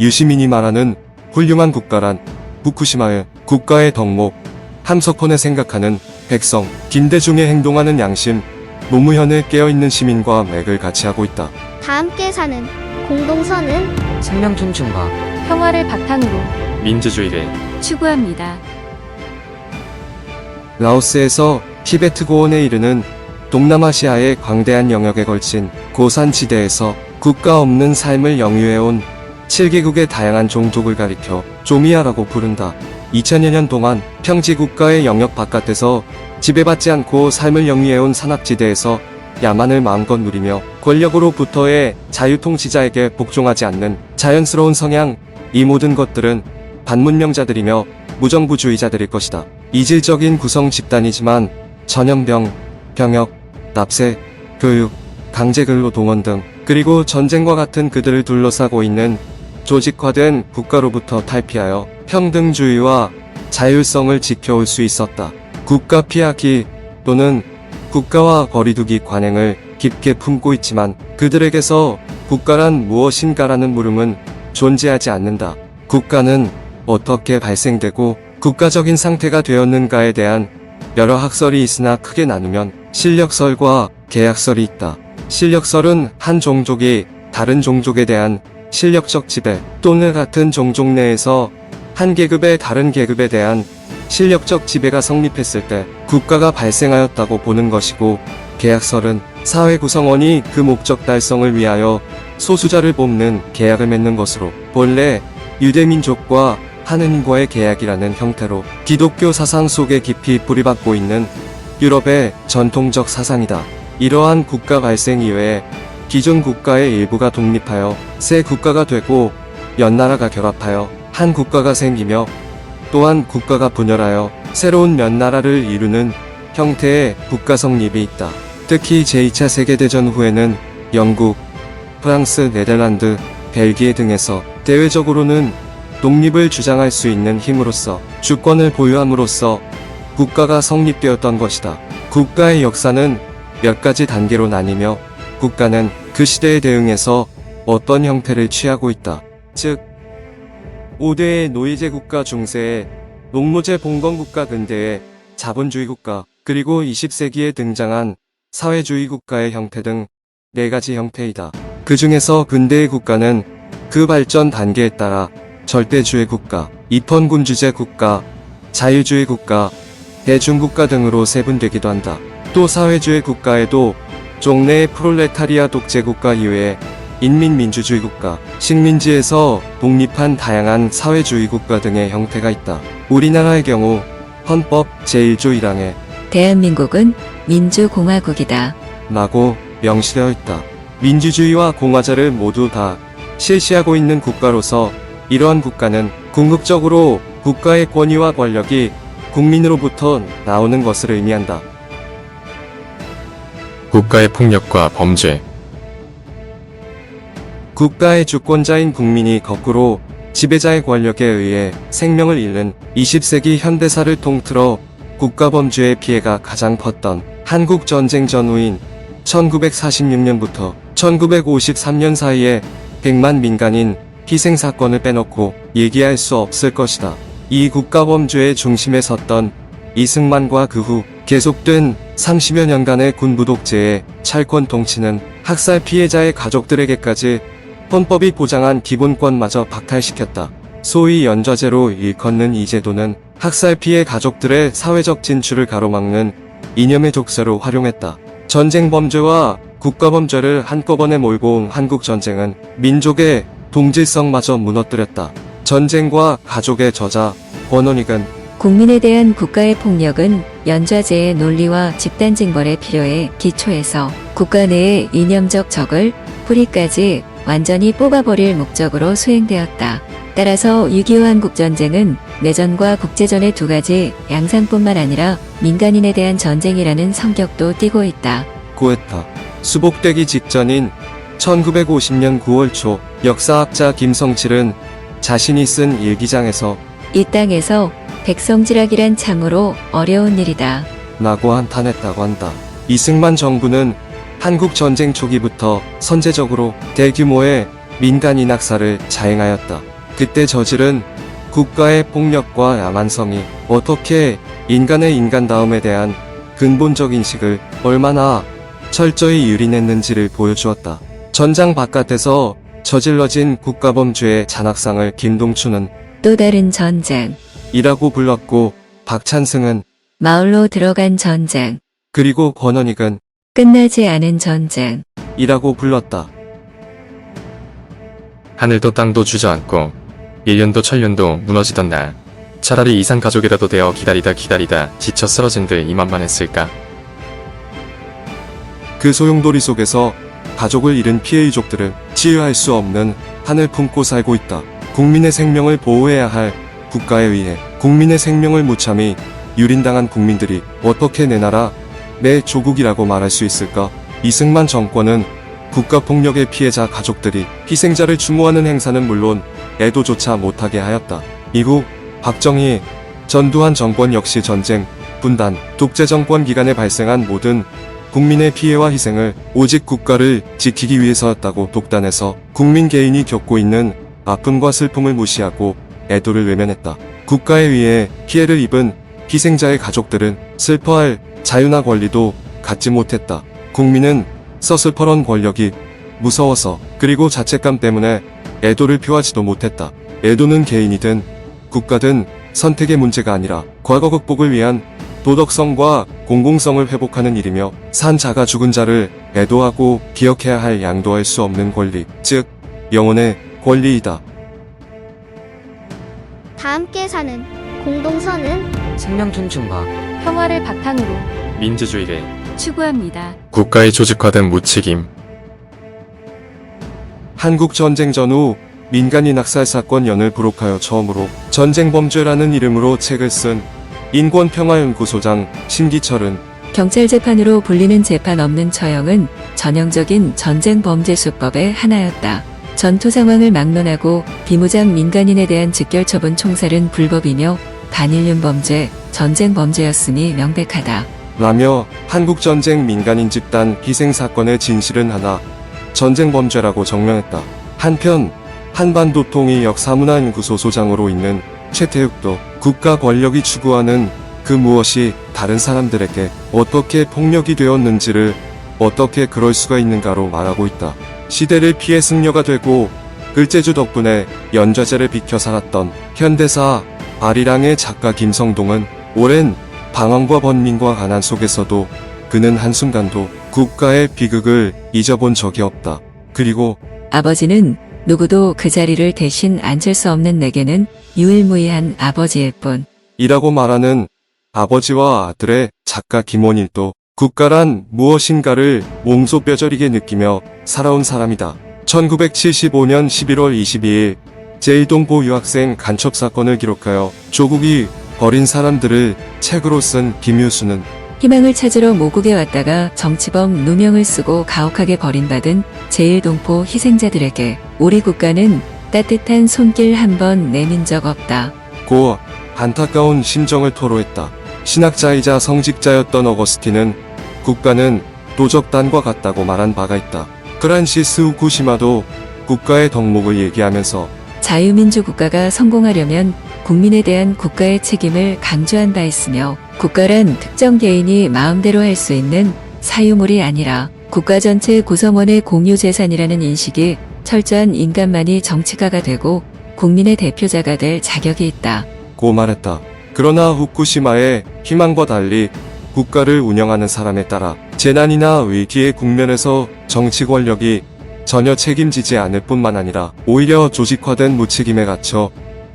유시민이 말하는 훌륭한 국가란 후쿠시마의 국가의 덕목, 함석헌에 생각하는 백성, 김대중의 행동하는 양심, 노무현의 깨어있는 시민과 맥을 같이 하고 있다. 다 함께 사는 공동선은 생명 존중과 평화를 바탕으로 민주주의를 추구합니다. 라오스에서 티베트 고원에 이르는 동남아시아의 광대한 영역에 걸친 고산지대에서 국가 없는 삶을 영유해온 7개국의 다양한 종족을 가리켜 조미아라고 부른다. 2000여 년 동안 평지 국가의 영역 바깥에서 지배받지 않고 삶을 영위해온 산악지대에서 야만을 마음껏 누리며 권력으로부터의 자유통치자에게 복종하지 않는 자연스러운 성향, 이 모든 것들은 반문명자들이며 무정부주의자들일 것이다. 이질적인 구성 집단이지만 전염병, 병역, 납세, 교육, 강제근로 동원 등 그리고 전쟁과 같은 그들을 둘러싸고 있는 조직화된 국가로부터 탈피하여 평등주의와 자율성을 지켜올 수 있었다. 국가 피하기 또는 국가와 거리두기 관행을 깊게 품고 있지만 그들에게서 국가란 무엇인가라는 물음은 존재하지 않는다. 국가는 어떻게 발생되고 국가적인 상태가 되었는가에 대한 여러 학설이 있으나 크게 나누면 실력설과 계약설이 있다. 실력설은 한 종족이 다른 종족에 대한 실력적 지배 또는 같은 종족 내에서 한 계급의 다른 계급에 대한 실력적 지배가 성립했을 때 국가가 발생하였다고 보는 것이고 계약설은 사회 구성원이 그 목적 달성을 위하여 소수자를 뽑는 계약을 맺는 것으로 본래 유대민족과 하느님과의 계약이라는 형태로 기독교 사상 속에 깊이 뿌리박고 있는 유럽의 전통적 사상이다. 이러한 국가 발생 이외에 기존 국가의 일부가 독립하여 새 국가가 되고 연나라가 결합하여 한 국가가 생기며 또한 국가가 분열하여 새로운 몇 나라를 이루는 형태의 국가 성립이 있다. 특히 제2차 세계대전 후에는 영국, 프랑스, 네덜란드, 벨기에 등에서 대외적으로는 독립을 주장할 수 있는 힘으로써 주권을 보유함으로써 국가가 성립되었던 것이다. 국가의 역사는 몇 가지 단계로 나뉘며 국가는 그 시대에 대응해서 어떤 형태를 취하고 있다. 즉, 5대의 노예제 국가 중세의 농노제 봉건 국가 근대의 자본주의 국가, 그리고 20세기에 등장한 사회주의 국가의 형태 등 네 가지 형태이다. 그 중에서 근대의 국가는 그 발전 단계에 따라 절대주의 국가, 입헌군주제 국가, 자유주의 국가, 대중국가 등으로 세분되기도 한다. 또 사회주의 국가에도 종래의 프롤레타리아 독재 국가 이외에 인민민주주의 국가, 식민지에서 독립한 다양한 사회주의 국가 등의 형태가 있다. 우리나라의 경우 헌법 제1조 1항에 대한민국은 민주공화국이다. 라고 명시되어 있다. 민주주의와 공화제를 모두 다 실시하고 있는 국가로서 이러한 국가는 궁극적으로 국가의 권위와 권력이 국민으로부터 나오는 것을 의미한다. 국가의 폭력과 범죄, 국가의 주권자인 국민이 거꾸로 지배자의 권력에 의해 생명을 잃는 20세기 현대사를 통틀어 국가범죄의 피해가 가장 컸던 한국 전쟁 전후인 1946년부터 1953년 사이에 100만 민간인 희생 사건을 빼놓고 얘기할 수 없을 것이다. 이 국가범죄의 중심에 섰던 이승만과 그 후 계속된 30여 년간의 군부 독재의 찰권 통치는 학살 피해자의 가족들에게까지 헌법이 보장한 기본권마저 박탈시켰다. 소위 연좌제로 일컫는 이 제도는 학살 피해 가족들의 사회적 진출을 가로막는 이념의 족쇄로 활용했다. 전쟁 범죄와 국가 범죄를 한꺼번에 몰고 온 한국 전쟁은 민족의 동질성마저 무너뜨렸다. 전쟁과 가족의 저자 권원익은 국민에 대한 국가의 폭력은 연좌제의 논리와 집단 징벌의 필요에 기초해서 국가 내의 이념적 적을 뿌리까지 완전히 뽑아버릴 목적으로 수행되었다. 따라서 6.25 한국전쟁은 내전과 국제전의 두 가지 양상뿐만 아니라 민간인에 대한 전쟁이라는 성격도 띠고 있다. 구했다. 수복되기 직전인 1950년 9월 초 역사학자 김성칠은 자신이 쓴 일기장에서 이 땅에서 백성지락이란 참으로 어려운 일이다. 라고 한탄했다고 한다. 이승만 정부는 한국 전쟁 초기부터 선제적으로 대규모의 민간인 낙사를 자행하였다. 그때 저지른 국가의 폭력과 야만성이 어떻게 인간의 인간다움에 대한 근본적 인식을 얼마나 철저히 유린했는지를 보여주었다. 전장 바깥에서 저질러진 국가범죄의 잔악상을 김동춘은 또 다른 전쟁, 이라고 불렀고 박찬승은 마을로 들어간 전쟁, 그리고 권원익은 끝나지 않은 전쟁, 이라고 불렀다. 하늘도 땅도 주저앉고 1년도 천년도 무너지던 날 차라리 이상 가족이라도 되어 기다리다 기다리다 지쳐 쓰러진 듯 이만만 했을까 그 소용돌이 속에서 가족을 잃은 피해 유족들은 치유할 수 없는 한을 품고 살고 있다. 국민의 생명을 보호해야 할 국가에 의해 국민의 생명을 무참히 유린당한 국민들이 어떻게 내 나라, 내 조국이라고 말할 수 있을까? 이승만 정권은 국가폭력의 피해자 가족들이 희생자를 추모하는 행사는 물론 애도조차 못하게 하였다. 이후 박정희, 전두환 정권 역시 전쟁, 분단, 독재 정권 기간에 발생한 모든 국민의 피해와 희생을 오직 국가를 지키기 위해서였다고 독단해서 국민 개인이 겪고 있는 아픔과 슬픔을 무시하고 애도를 외면했다. 국가에 의해 피해를 입은 희생자의 가족들은 슬퍼할 자유나 권리도 갖지 못했다. 국민은 서슬퍼런 권력이 무서워서 그리고 자책감 때문에 애도를 표하지도 못했다. 애도는 개인이든 국가든 선택의 문제가 아니라 과거 극복을 위한 도덕성과 공공성을 회복하는 일이며 산 자가 죽은 자를 애도하고 기억해야 할 양도할 수 없는 권리, 즉 영혼의 권리이다. 다 함께 사는 공동선은 생명 존중과 평화를 바탕으로 민주주의를 추구합니다. 국가의 조직화된 무책임 한국 전쟁 전후 민간인 학살 사건 연을 부록하여 처음으로 전쟁 범죄라는 이름으로 책을 쓴 인권평화연구소장 심기철은 경찰 재판으로 불리는 재판 없는 처형은 전형적인 전쟁 범죄 수법의 하나였다. 전투 상황을 막론하고 비무장 민간인에 대한 직결 처분 총살은 불법이며 반인륜 범죄, 전쟁 범죄였음이 명백하다. 라며 한국 전쟁 민간인 집단 희생 사건의 진실은 하나 전쟁 범죄라고 정명했다. 한편 한반도 통일 역 사문화연구소 소장으로 있는 최태욱도 국가 권력이 추구하는 그 무엇이 다른 사람들에게 어떻게 폭력이 되었는지를 어떻게 그럴 수가 있는가로 말하고 있다. 시대를 피해 승려가 되고 글재주 덕분에 연좌제를 비켜 살았던 현대사 아리랑의 작가 김성동은 오랜 방황과 번민과 가난 속에서도 그는 한순간도 국가의 비극을 잊어본 적이 없다. 그리고 아버지는 누구도 그 자리를 대신 앉을 수 없는 내게는 유일무이한 아버지일 뿐. 이라고 말하는 아버지와 아들의 작가 김원일도 국가란 무엇인가를 몸소 뼈저리게 느끼며 살아온 사람이다. 1975년 11월 22일 제1동포 유학생 간첩 사건을 기록하여 조국이 버린 사람들을 책으로 쓴 김유수는 희망을 찾으러 모국에 왔다가 정치범 누명을 쓰고 가혹하게 버림받은 제1동포 희생자들에게 우리 국가는 따뜻한 손길 한 번 내민 적 없다. 고 안타까운 심정을 토로했다. 신학자이자 성직자였던 어거스틴은 국가는 도적단과 같다고 말한 바가 있다. 프란시스 후쿠시마도 국가의 덕목을 얘기하면서 자유민주 국가가 성공하려면 국민에 대한 국가의 책임을 강조한 바 있으며 국가란 특정 개인이 마음대로 할 수 있는 사유물이 아니라 국가 전체 구성원의 공유 재산이라는 인식이 철저한 인간만이 정치가가 되고 국민의 대표자가 될 자격이 있다. 고 말했다. 그러나 후쿠시마의 희망과 달리 국가를 운영하는 사람에 따라 재난이나 위기의 국면에서 정치 권력이 전혀 책임지지 않을 뿐만 아니라 오히려 조직화된 무책임에 갇혀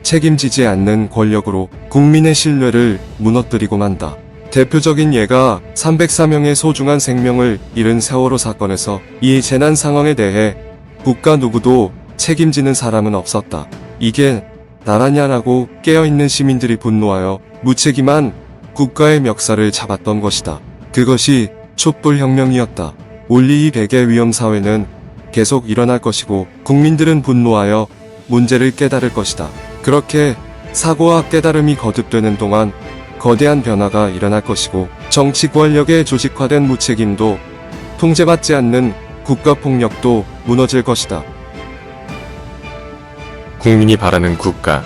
책임지지 않는 권력으로 국민의 신뢰를 무너뜨리고 만다. 대표적인 예가 304명의 소중한 생명을 잃은 세월호 사건에서 이 재난 상황에 대해 국가 누구도 책임지는 사람은 없었다. 이게 나라냐라고 깨어있는 시민들이 분노하여 무책임한 국가의 멱살을 잡았던 것이다. 그것이 촛불혁명이었다. 올리 이 백의 위험사회는 계속 일어날 것이고 국민들은 분노하여 문제를 깨달을 것이다. 그렇게 사고와 깨달음이 거듭되는 동안 거대한 변화가 일어날 것이고 정치 권력의 조직화된 무책임도 통제받지 않는 국가폭력도 무너질 것이다. 국민이 바라는 국가.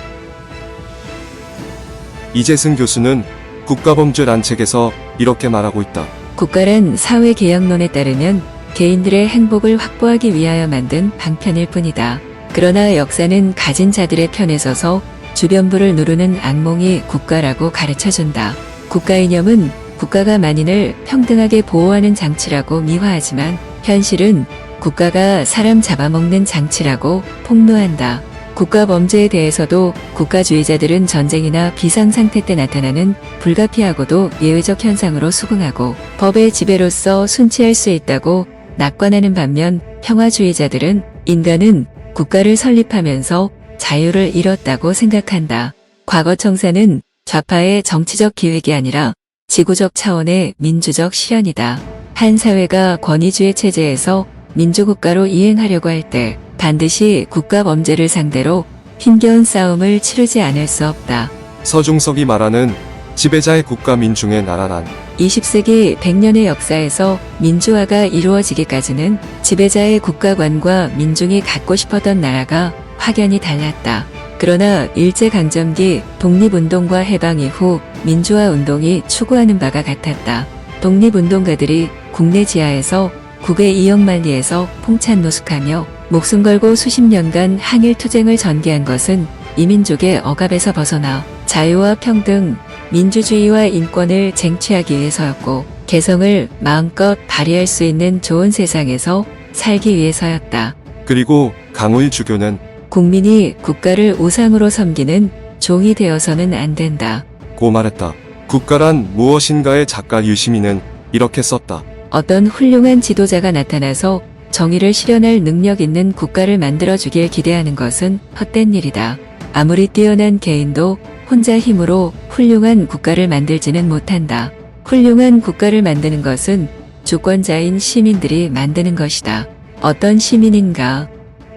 이재승 교수는 국가범죄란 책에서 이렇게 말하고 있다. 국가란 사회 계약론에 따르면 개인들의 행복을 확보하기 위하여 만든 방편일 뿐이다. 그러나 역사는 가진 자들의 편에 서서 주변부를 누르는 악몽이 국가라고 가르쳐 준다. 국가 이념은 국가가 만인을 평등하게 보호하는 장치라고 미화하지만 현실은 국가가 사람 잡아먹는 장치라고 폭로한다. 국가 범죄에 대해서도 국가주의자들은 전쟁이나 비상상태 때 나타나는 불가피하고도 예외적 현상으로 수긍하고 법의 지배로서 순치할 수 있다고 낙관하는 반면 평화주의자들은 인간은 국가를 설립하면서 자유를 잃었다고 생각한다. 과거 청사는 좌파의 정치적 기획이 아니라 지구적 차원의 민주적 실현이다. 한 사회가 권위주의 체제에서 민주국가로 이행하려고 할 때 반드시 국가 범죄를 상대로 힘겨운 싸움을 치르지 않을 수 없다. 서중석이 말하는 지배자의 국가 민중의 나라란 20세기 100년의 역사에서 민주화가 이루어지기까지는 지배자의 국가관과 민중이 갖고 싶었던 나라가 확연히 달랐다. 그러나 일제강점기 독립운동과 해방 이후 민주화 운동이 추구하는 바가 같았다. 독립운동가들이 국내 지하에서 국외 이역만리에서 풍찬 노숙하며 목숨 걸고 수십 년간 항일 투쟁을 전개한 것은 이민족의 억압에서 벗어나 자유와 평등, 민주주의와 인권을 쟁취하기 위해서였고 개성을 마음껏 발휘할 수 있는 좋은 세상에서 살기 위해서였다. 그리고 강울 주교는 국민이 국가를 우상으로 섬기는 종이 되어서는 안 된다. 고 말했다. 국가란 무엇인가의 작가 유시민은 이렇게 썼다. 어떤 훌륭한 지도자가 나타나서 정의를 실현할 능력 있는 국가를 만들어주길 기대하는 것은 헛된 일이다. 아무리 뛰어난 개인도 혼자 힘으로 훌륭한 국가를 만들지는 못한다. 훌륭한 국가를 만드는 것은 주권자인 시민들이 만드는 것이다. 어떤 시민인가?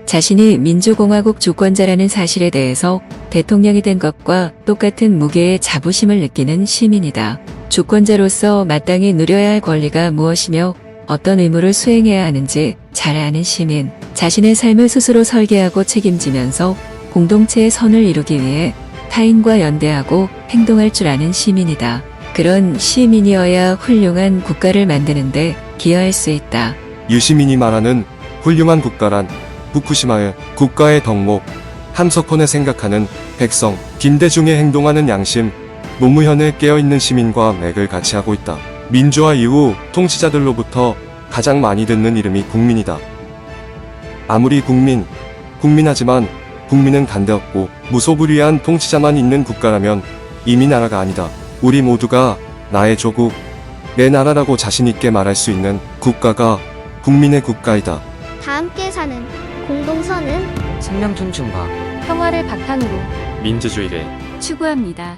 자신이 민주공화국 주권자라는 사실에 대해서 대통령이 된 것과 똑같은 무게의 자부심을 느끼는 시민이다. 주권자로서 마땅히 누려야 할 권리가 무엇이며 어떤 의무를 수행해야 하는지 잘 아는 시민. 자신의 삶을 스스로 설계하고 책임지면서 공동체의 선을 이루기 위해 타인과 연대하고 행동할 줄 아는 시민이다. 그런 시민이어야 훌륭한 국가를 만드는데 기여할 수 있다. 유시민이 말하는 훌륭한 국가란 후쿠시마의 국가의 덕목, 함석헌의 생각하는 백성, 김대중의 행동하는 양심, 노무현의 깨어있는 시민과 맥을 같이 하고 있다. 민주화 이후 통치자들로부터 가장 많이 듣는 이름이 국민이다. 아무리 국민, 국민하지만 국민은 간대없고 무소불위한 통치자만 있는 국가라면 이미 나라가 아니다. 우리 모두가 나의 조국, 내 나라라고 자신있게 말할 수 있는 국가가 국민의 국가이다. 다 함께 사는 공동선은 생명 존중과 평화를 바탕으로 민주주의를 추구합니다.